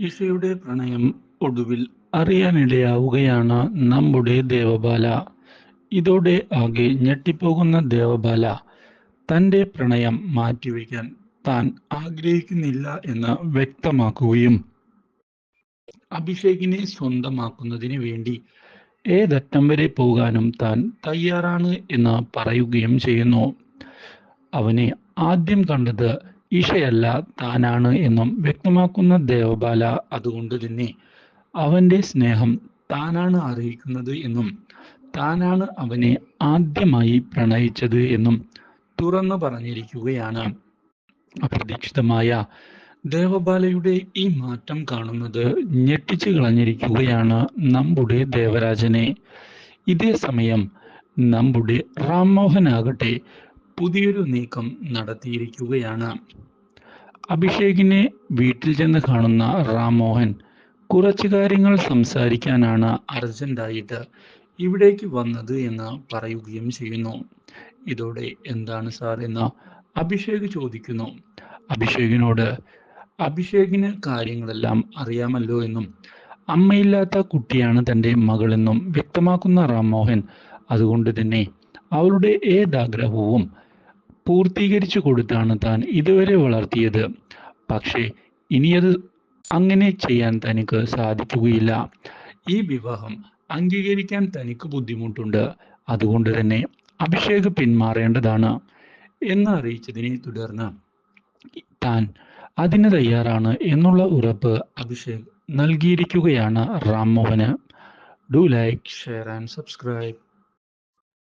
ഇഷയുടെ പ്രണയം ഒടുവിൽ അറിയാനിടയാവുകയാണ് നമ്മുടെ ദേവബാല. ഇതോടെ ആകെ ഞെട്ടിപ്പോകുന്ന ദേവബാല തന്റെ പ്രണയം മാറ്റിവെക്കാൻ താൻ ആഗ്രഹിക്കുന്നില്ല എന്ന് വ്യക്തമാക്കുകയും അഭിഷേകിനെ സ്വന്തമാക്കുന്നതിന് വേണ്ടി ഏതറ്റം വരെ പോകാനും താൻ തയ്യാറാണ് എന്ന് പറയുകയും ചെയ്യുന്നു. അവനെ ആദ്യം കണ്ടത് ഈശയല്ല താനാണ് എന്നും വ്യക്തമാക്കുന്ന ദേവബാല അതുകൊണ്ട് തന്നെ അവന്റെ സ്നേഹം താനാണ് അറിയിക്കുന്നത് എന്നും താനാണ് അവനെ ആദ്യമായി പ്രണയിച്ചത് എന്നും തുറന്നു പറഞ്ഞിരിക്കുകയാണ്. അപ്രതീക്ഷിതമായ ദേവബാലയുടെ ഈ മാറ്റം കാണുന്നത് ഞെട്ടിച്ചു കളഞ്ഞിരിക്കുകയാണ് നമ്മുടെ ദേവരാജനെ. ഇതേ സമയം നമ്മുടെ റാംമോഹനാകട്ടെ പുതിയൊരു നീക്കം നടത്തിയിരിക്കുകയാണ്. അഭിഷേകിനെ വീട്ടിൽ ചെന്ന് കാണുന്ന റാംമോഹൻ കുറച്ച് കാര്യങ്ങൾ സംസാരിക്കാനാണ് അർജന്റായിട്ട് ഇവിടേക്ക് വന്നത് എന്ന് പറയുകയും ചെയ്യുന്നു. ഇതോടെ എന്താണ് സാർ എന്ന് അഭിഷേക് ചോദിക്കുന്നു. അഭിഷേകിനോട് അഭിഷേകിന് കാര്യങ്ങളെല്ലാം അറിയാമല്ലോ എന്നും അമ്മയില്ലാത്ത കുട്ടിയാണ് തന്റെ മകളെന്നും വ്യക്തമാക്കുന്ന റാംമോഹൻ അതുകൊണ്ട് തന്നെ അവളുടെ ഏതാഗ്രഹവും പൂർത്തീകരിച്ചു കൊടുത്താണ് താൻ ഇതുവരെ വളർത്തിയത്. പക്ഷേ ഇനിയത് അങ്ങനെ ചെയ്യാൻ തനിക്ക് സാധിക്കുകയില്ല. ഈ വിവാഹം അംഗീകരിക്കാൻ തനിക്ക് ബുദ്ധിമുട്ടുണ്ട്. അതുകൊണ്ട് തന്നെ അഭിഷേക് പിന്മാറേണ്ടതാണ് എന്ന് അറിയിച്ചതിനെ തുടർന്ന് താൻ അതിന് തയ്യാറാണ് എന്നുള്ള ഉറപ്പ് അഭിഷേക് നൽകിയിരിക്കുകയാണ്. Ram Mohan. Do like share and subscribe.